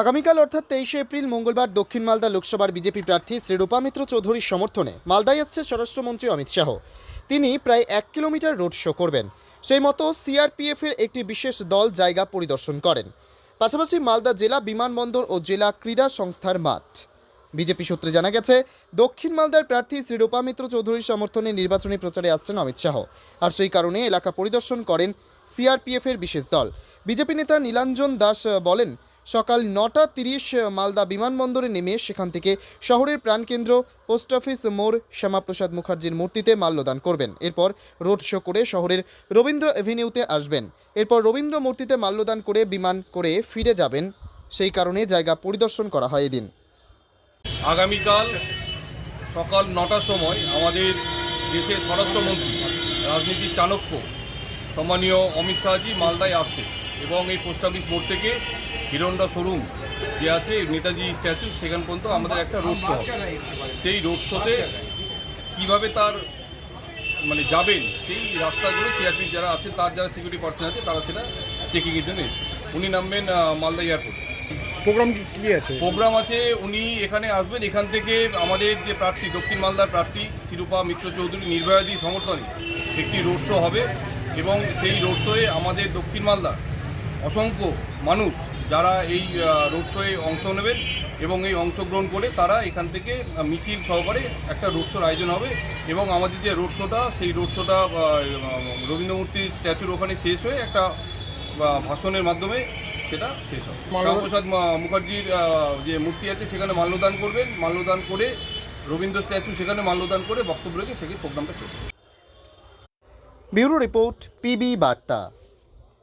আগামীকাল অর্থাৎ তেইশে এপ্রিল মঙ্গলবার দক্ষিণ মালদা লোকসভার বিজেপি প্রার্থী শ্রী রূপামিত্র চৌধুরীর সমর্থনে মালদায় আসছে স্বরাষ্ট্রমন্ত্রী অমিত শাহ। তিনি প্রায় এক কিলোমিটার রোড শো করবেন। সেই মতো সিআরপিএফের একটি বিশেষ দল জায়গা পরিদর্শন করেন। পাশাপাশি মালদা জেলা বিমানবন্দর ও জেলা ক্রীড়া সংস্থার মাঠ। বিজেপি সূত্রে জানা গেছে, দক্ষিণ মালদার প্রার্থী শ্রী রূপামিত্র চৌধুরীর সমর্থনে নির্বাচনী প্রচারে আসছেন অমিত শাহ। আর সেই কারণে এলাকা পরিদর্শন করেন সিআরপিএফের বিশেষ দল। বিজেপি নেতা নীলাঞ্জন দাস বলেন সকাল নটা তিরিশ মালদা বিমানবন্দরে নেমে সেখান থেকে শহরের প্রাণকেন্দ্র, পোস্ট অফিস মোড় শ্যামাপ্রসাদ মুখার্জির মূর্তিতে মাল্যদান করবেন। এরপর রোড শো করে শহরের রবীন্দ্র এভিনিউতে আসবেন। এরপর রবীন্দ্র মূর্তিতে মাল্যদান করে বিমান করে ফিরে যাবেন। সেই কারণে জায়গা পরিদর্শন করা হয় এদিন। আগামীকাল সকাল নটার সময় আমাদের দেশের স্বরাষ্ট্রমন্ত্রী, রাজনীতির চাণক্য, সম্মানীয় অমিত শাহজি মালদায় আসছে এবং এই পোস্ট অফিস মোড় থেকে হিরন্ডা শোরুম যে আছে নেতাজি স্ট্যাচু সেখান পর্যন্ত আমাদের একটা রোড শো সেই রোড শোতে কীভাবে তার মানে যাবেন সেই রাস্তাগুলো সিআরপি যারা আছে তার যারা সিকিউরিটি পার্সন আছে তারা সেটা চেকিংয়ের জন্য এসেছে। উনি নামবেন মালদা এয়ারপোর্ট প্রোগ্রাম কি কি আছে? প্রোগ্রাম আছে উনি এখানে আসবেন এখান থেকে আমাদের যে প্রার্থী দক্ষিণ মালদার প্রার্থী শিরূপা মিত্র চৌধুরী নির্ভয়াদি সমর্থনে একটি রোড শো হবে। এবং সেই রোড শোয়ে আমাদের দক্ষিণ মালদার অসংখ্য মানুষ যারা এই রোড শোয়ে অংশ নেবেন এবং এই অংশগ্রহণ করে তারা এখান থেকে মিছিল সহকারে একটা রোড শোর আয়োজন হবে এবং আমাদের যে রোড শোটা সেই রোড শোটা রবীন্দ্র স্ট্যাচুর ওখানে শেষ হয়ে একটা ভাষণের মাধ্যমে সেটা শেষ হবে। শ্যামাপ্রসাদ মা- মুখার্জির যে মূর্তি আছে সেখানে মাল্যদান করবেন। মাল্যদান করে রবীন্দ্র স্ট্যাচু সেখানে মাল্যদান করে বক্তব্য রেখে সেখানে প্রোগ্রামটা শেষ হবে। ব্যুরো রিপোর্ট পিবি বার্তা।